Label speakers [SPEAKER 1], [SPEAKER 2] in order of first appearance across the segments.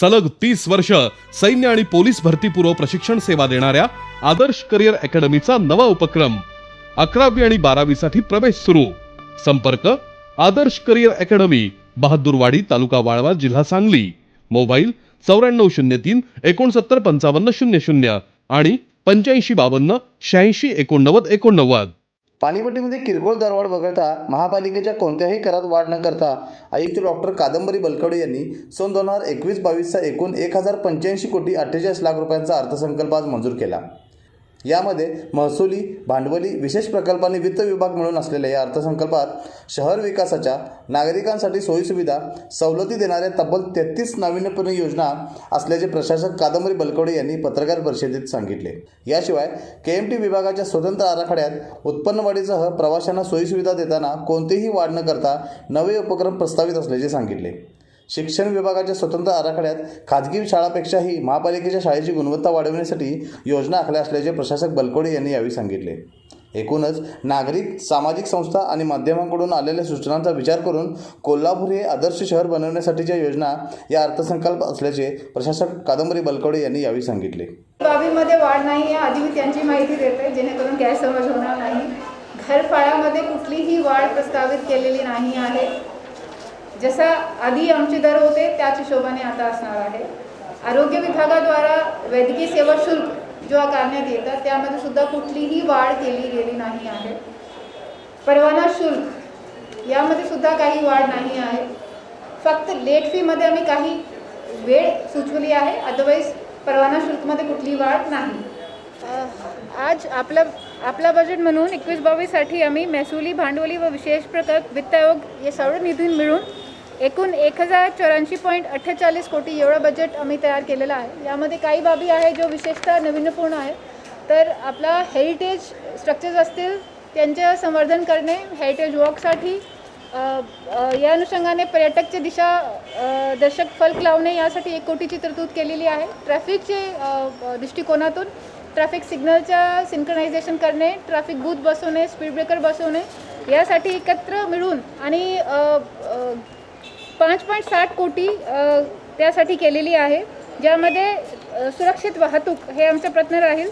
[SPEAKER 1] सलग तीस वर्ष सैन्य आणि पोलीस भरतीपूर्व प्रशिक्षण सेवा देणाऱ्या आदर्श करिअर अकॅडमीचा नवा उपक्रम अकरावी आणि बारावीसाठी प्रवेश सुरू. संपर्क आदर्श करिअर अकॅडमी बहादूरवाडी तालुका वाळवा जिल्हा सांगली. मोबाईल चौऱ्याण्णव शून्य तीन एकोणसत्तर पंचावन्न शून्य शून्य आणि पंच्याऐंशी बावन्न शहाऐंशी एकोणनव्वद एकोणनव्वद.
[SPEAKER 2] पाणीपट्टीमध्ये किरकोळ दरवाढ वगळता महापालिकेच्या कोणत्याही करात वाढ न करता आयुक्त डॉक्टर कादंबरी बलकवडे यांनी सन दोन हजार एकवीस बावीसचा एकूण एक हजार पंच्याऐंशी कोटी अठ्ठेचाळीस लाख रुपयांचा अर्थसंकल्प आज मंजूर केला. यामध्ये महसुली भांडवली विशेष प्रकल्पांनी वित्त विभाग मिळून असलेल्या या अर्थसंकल्पात शहर विकासाच्या नागरिकांसाठी सोयीसुविधा सवलती देणाऱ्या तब्बल तेहतीस नाविन्यपूर्ण योजना असल्याचे प्रशासक कादंबरी बलकवडे यांनी पत्रकार परिषदेत सांगितले. याशिवाय के एम टी विभागाच्या स्वतंत्र आराखड्यात उत्पन्न वाढीसह प्रवाशांना सोयीसुविधा देताना कोणतीही वाढ न करता नवे उपक्रम प्रस्तावित असल्याचे सांगितले. शिक्षण विभागाच्या स्वतंत्र आराखड्यात खाजगी शाळापेक्षाही महापालिकेच्या शाळेची गुणवत्ता वाढवण्यासाठी योजना आखल्या असल्याचे प्रशासक बलकोडे यांनी यावेळी सांगितले. एकूणच नागरिक सामाजिक संस्था आणि माध्यमांकडून आलेल्या सूचनांचा विचार करून कोल्हापूर हे आदर्श शहर बनवण्यासाठीच्या योजना या अर्थसंकल्प असल्याचे प्रशासक कादंबरी बलकवडे यांनी यावेळी सांगितले.
[SPEAKER 3] बाबीमध्ये वाढ नाही आहे आधी मी त्यांची माहिती देते जेणेकरून गैरसमज होणार नाही. घरफाळामध्ये कुठलीही वाढ प्रस्तावित केलेली नाही आहे. जसा आधी आमचे दर होते त्याच हिशोबाने आता असणार आहे. आरोग्य विभागाद्वारा वैद्यकीय सेवा शुल्क जो आकारण्यात येतात त्यामध्ये सुद्धा कुठलीही वाढ केली गेली नाही आहे. परवाना शुल्क यामध्ये सुद्धा काही वाढ नाही आहे. फक्त लेट फीमध्ये आम्ही काही वेळ सुचवली आहे अदरवाईज परवाना शुल्कमध्ये कुठली वाढ नाही. आज आपलं आपला बजेट म्हणून एकवीस बावीससाठी आम्ही महसुली भांडवली व विशेष प्रकल्प वित्त आयोग या सर्व निधून मिळून एकूण एक हजार चौऱ्याऐंशी पॉईंट अठ्ठेचाळीस कोटी एवढं बजेट आम्ही तयार केलेलं आहे. यामध्ये काही बाबी आहे जो विशेषतः नवीनपूर्ण आहे. तर आपला हेरिटेज स्ट्रक्चर्स असतील त्यांचे संवर्धन करणे हेरिटेज वॉकसाठी या अनुषंगाने पर्यटकचे दिशा दर्शक फलक लावणे यासाठी एक कोटीची तरतूद केलेली आहे. ट्रॅफिकचे दृष्टिकोनातून ट्रॅफिक सिग्नलच्या सिंक्रनायझेशन करणे ट्रॅफिक बूथ बसवणे स्पीड ब्रेकर बसवणे यासाठी एकत्र मिळून आणि पाच पॉईंट साठ कोटी त्यासाठी केलेली आहे ज्यामध्ये सुरक्षित वाहतूक हे आमचं प्रश्न राहील.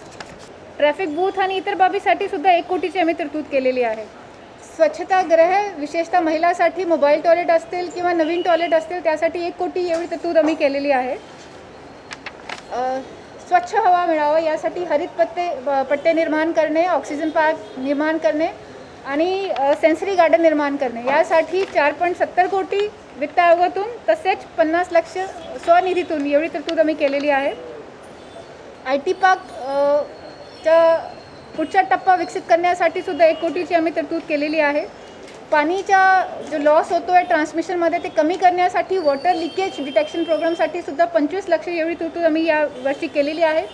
[SPEAKER 3] ट्रॅफिक बूथ आणि इतर बाबीसाठी सुद्धा एक कोटीची आम्ही तरतूद केलेली आहे. स्वच्छतागृह विशेषतः महिलासाठी मोबाईल टॉयलेट असतील किंवा नवीन टॉयलेट असतील त्यासाठी एक कोटी एवढी तरतूद आम्ही केलेली आहे. स्वच्छ हवा मिळावं यासाठी हरित पत्ते पट्टे निर्माण करणे ऑक्सिजन पार्क निर्माण करणे आणि सेन्सरी गार्डन निर्माण करणे. यासाठी चार पॉईंट सत्तर कोटी वित्त आयोगातून तसेच पन्नास लक्ष स्वनिधीतून एवढी तरतूद आम्ही केलेली आहे. आय टी पार्क च्या पुढचा टप्पा विकसित करण्यासाठी सुद्धा एक कोटीची आम्ही तरतूद केलेली आहे. पाणीचा जो लॉस होतो आहे ट्रान्समिशनमध्ये ते कमी करण्यासाठी वॉटर लिकेज डिटेक्शन प्रोग्रामसाठी सुद्धा पंचवीस लक्ष एवढी तरतूद आम्ही या वर्षी केलेली आहे.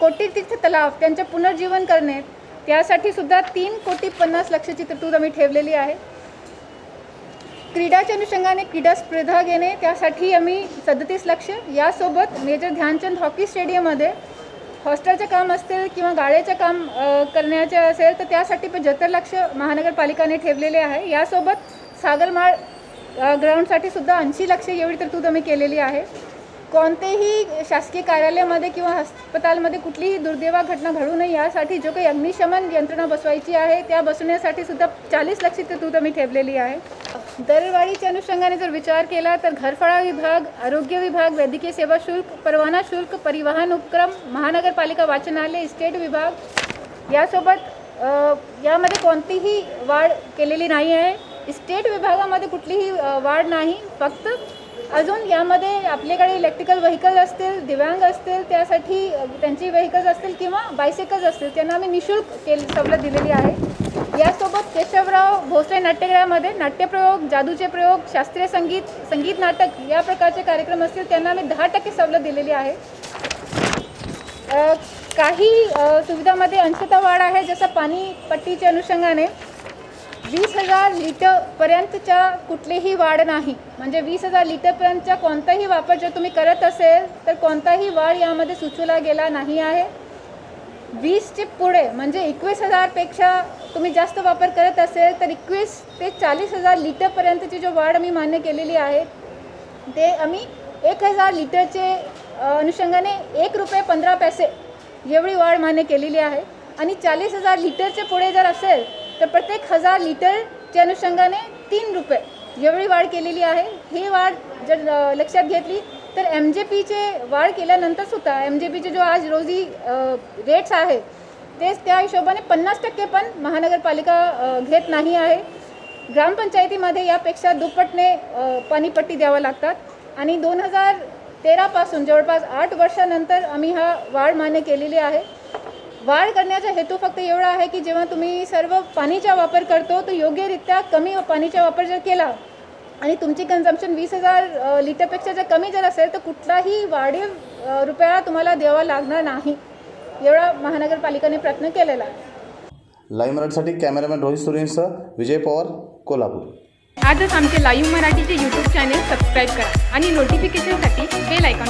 [SPEAKER 3] कोटी तीर्थ तलाव त्यांचे पुनर्जीवन करणे त्यासाठी सुद्धा तीन कोटी पन्नास लक्षाची तरतूद आम्ही ठेवलेली आहे. क्रीडाच्या अनुषंगाने क्रीडा स्पर्धा घेणे त्यासाठी आम्ही सदतीस लक्ष. यासोबत मेजर ध्यानचंद हॉकी स्टेडियममध्ये हॉस्टेलचं काम असतील किंवा गाळ्याचं काम करण्याचे असेल तर त्यासाठी पण जत्र लक्ष महानगरपालिकाने ठेवलेले आहे. यासोबत सागरमाळ ग्राउंडसाठी सुद्धा ऐंशी लक्ष एवढी तरतूद आम्ही केलेली आहे. कोणतेही शासकीय कार्यालयामध्ये किंवा हस्पतालमध्ये कुठलीही दुर्दैवा घटना घडू नये यासाठी जो काही अग्निशमन यंत्रणा बसवायची आहे त्या बसवण्यासाठी सुद्धा चाळीस लक्ष तरतूद आम्ही ठेवलेली आहे. दरवाढीच्या अनुषंगाने जर विचार केला तर घरफळा विभाग आरोग्य विभाग वैद्यकीय सेवा शुल्क परवाना शुल्क परिवहन उपक्रम महानगरपालिका वाचनालय इस्टेट विभाग यासोबत यामध्ये कोणतीही वाढ केलेली नाही आहे. इस्टेट विभागामध्ये कुठलीही वाढ नाही. फक्त अजून यामध्ये आपल्याकडे इलेक्ट्रिकल व्हेकल असतील दिव्यांग असतील त्यासाठी त्यांची व्हेकल्स असतील किंवा बायसिकल्स असतील त्यांना आम्ही निशुल्क केल सवलत दिलेली आहे. यासोबत केशवराव भोसले नाट्यगृहामध्ये नाट्यप्रयोग जादूचे प्रयोग शास्त्रीय संगीत संगीत नाटक या प्रकारचे कार्यक्रम असतील त्यांना आम्ही दहा टक्के सवलत दिलेली आहे. काही सुविधामध्ये अंशतः वाढ आहे जसं पाणीपट्टीच्या अनुषंगाने. वीस हजार लिटरपर्यंतच्या कुठलीही वाढ नाही. म्हणजे वीस हजार लिटरपर्यंतचा कोणताही वापर जर तुम्ही करत असेल तर कोणताही वाढ यामध्ये सुचवला गेला नाही आहे. वीसचे पुढे म्हणजे एकवीस हजारपेक्षा तुम्ही जास्त वापर करत असेल तर एकवीस ते चाळीस हजार लिटरपर्यंतची जो वाढ आम्ही मान्य केलेली आहे ते आम्ही एक हजार लिटरचे अनुषंगाने एक रुपये पंधरा पैसे एवढी वाढ मान्य केलेली आहे. आणि चाळीस हजार लिटरचे पुढे जर असेल तर प्रत्येक हजार लिटरच्या अनुषंगाने तीन रुपये एवढी वाढ केलेली आहे. ही वाढ जर लक्षात घेतली तर एम जे पीचे वाढ केल्यानंतरसुद्धा एम जे पीचे जो आज रोजी रेट्स आहे तेच त्या हिशोबाने पन्नास टक्के पण महानगरपालिका घेत नाही आहे. ग्रामपंचायतीमध्ये यापेक्षा दुप्पटने पाणीपट्टी द्यावं लागतात. आणि दोन हजार तेरापासून जवळपास आठ वर्षानंतर आम्ही हा वाढ मान्य केलेली आहे. वाढ करण्याचा हेतू फक्त एवढा आहे की जेव्हा तुम्ही सर्व पाणीचा वापर करतो तर योग्यरित्या कमी पाणीचा वापर जर केला आणि तुमची कन्झम्पशन वीस हजार लिटरपेक्षा जर कमी जर असेल तर कुठलाही वाढीव रुपया तुम्हाला द्यावा लागणार नाही. एवढा महानगरपालिकेने प्रयत्न केलेला आहे.
[SPEAKER 2] लाईव्ह मराठीसाठी कॅमेरामॅन रोहित सुरेंसह विजय पवार कोल्हापूर.
[SPEAKER 4] आजच आमचे लाईव्ह मराठीचे यूट्यूब चॅनेल सबस्क्राईब करा आणि नोटिफिकेशनसाठी बेल आयकॉन